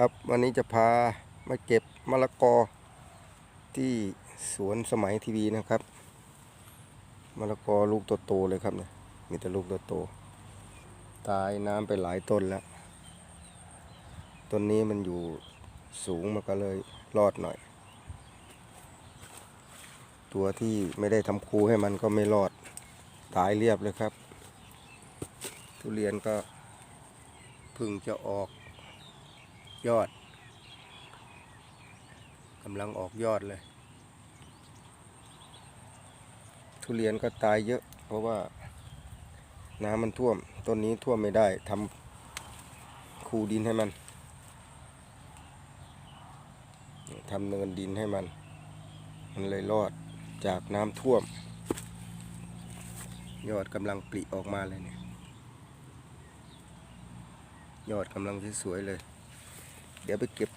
ครับวันนี้จะพามาเก็บมะละกอที่สวนสมัยทีวีนะครับมะละกอลูกโตๆเลยครับเนี่ยมีแต่ลูกโตๆตายน้ำไปหลายต้นแล้ว ต้นนี้มันอยู่สูงมันก็เลยรอดหน่อย ตัวที่ไม่ได้ทำคูให้มันก็ไม่รอดตายเรียบเลยครับ ทุเรียนก็พึ่งจะออก ยอดกำลังออกยอดเลย ทุเรียนก็ตายเยอะ เพราะว่าน้ำมันท่วม ต้นนี้ท่วมไม่ได้ทำคูดินให้มันทำเนินดินให้มัน มันเลยรอดจากน้ำท่วม ยอดกำลังปลิออกมาเลยเนี่ย ยอดกำลังสวยๆเลย เดี๋ยวไปเก็บ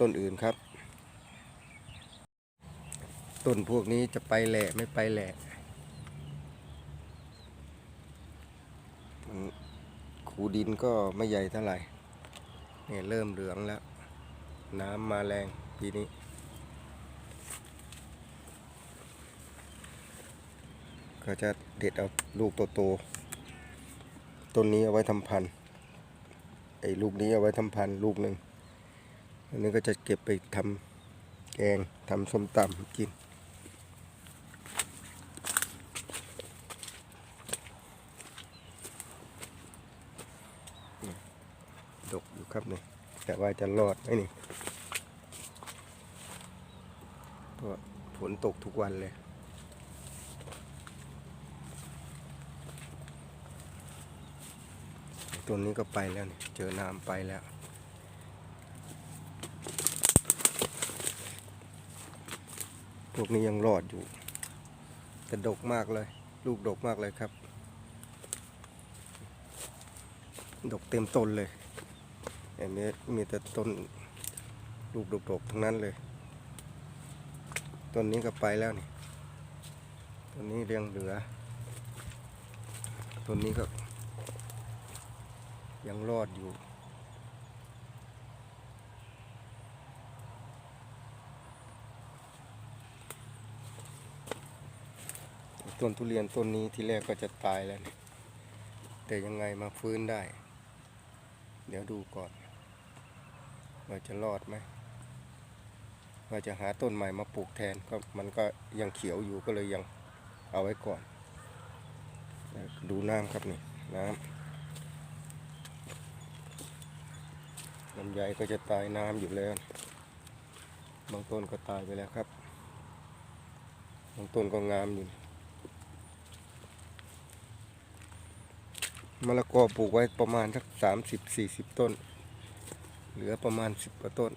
ต้นอื่นครับ ต้นพวกนี้จะไปแหล่ไม่ไปแหล่มันขูดินก็ไม่ใหญ่เท่าไหร่เนี่ยเริ่มเหลืองแล้ว น้ำมาแรงปีนี้ก็จะเด็ดเอาลูกโตๆต้นนี้เอาไว้ทำพันธุ์ไอ้ลูกนี้เอาไว้ทำพันธุ์ลูกหนึ่ง อันนี้ก็จะเก็บไปทำแกงทำส้มตำกิน ดกอยู่ครับนี่แต่ว่าจะรอดไหมนี่เพราะฝนตกทุกวันเลยต้นนี้ก็ไปแล้วนี่เจอน้ำไปแล้ว พวกนี้ยังรอดอยู่ แต่ดกมากเลย ลูกดกมากเลยครับ ดกเต็มต้นเลยอันนี้มีแต่ต้นลูกดกๆทั้งนั้นเลย ต้นนี้ก็ไปแล้วนี่ต้นนี้เรียงเหลือต้นนี้ก็ยังรอดอยู่ ต้นทุเรียนต้นนี้ที่แรกก็จะตายแล้วนี่แต่ยังไงมาฟื้นได้ เดี๋ยวดูก่อน ว่าจะรอดไหมว่าจะหาต้นใหม่มาปลูกแทนก็มันก็ยังเขียวอยู่ก็เลยยังเอาไว้ก่อน ดูน้ำครับนี่น้ำลำไยก็จะตายน้ำอยู่แล้วบางต้นก็ตายไปแล้วครับบางต้นก็งามอยู่ มะละกอปลูกไว้ประมาณสักสามสิบสี่สิบต้น เหลือประมาณสิบกว่าต้น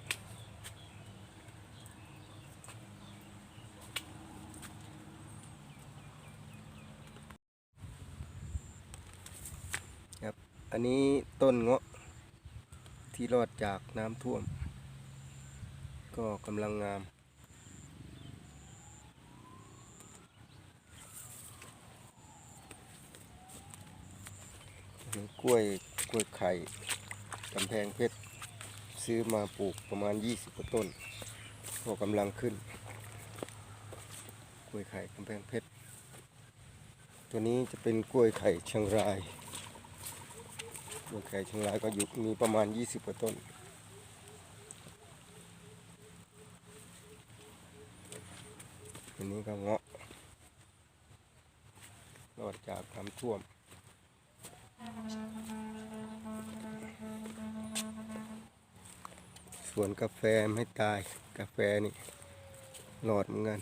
ครับ อันนี้ต้นเงาะที่รอดจากน้ำท่วม ก็กำลังงาม กล้วยกล้วยไข่กำแพงเพชรซื้อมาปลูกประมาณ 20กว่าต้นก็กำลังขึ้น กล้วยไข่กำแพงเพชรตัวนี้จะเป็นกล้วยไข่เชียงรายกล้วยไข่เชียงรายก็อยู่มีประมาณ 20กว่าต้นอันนี้ก็เงาะรอดจากน้ำท่วม ส่วนกาแฟไม่ตายกาแฟนี่รอดเหมือนกัน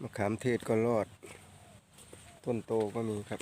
มะขามเทศก็รอด ต้นโตก็มีครับ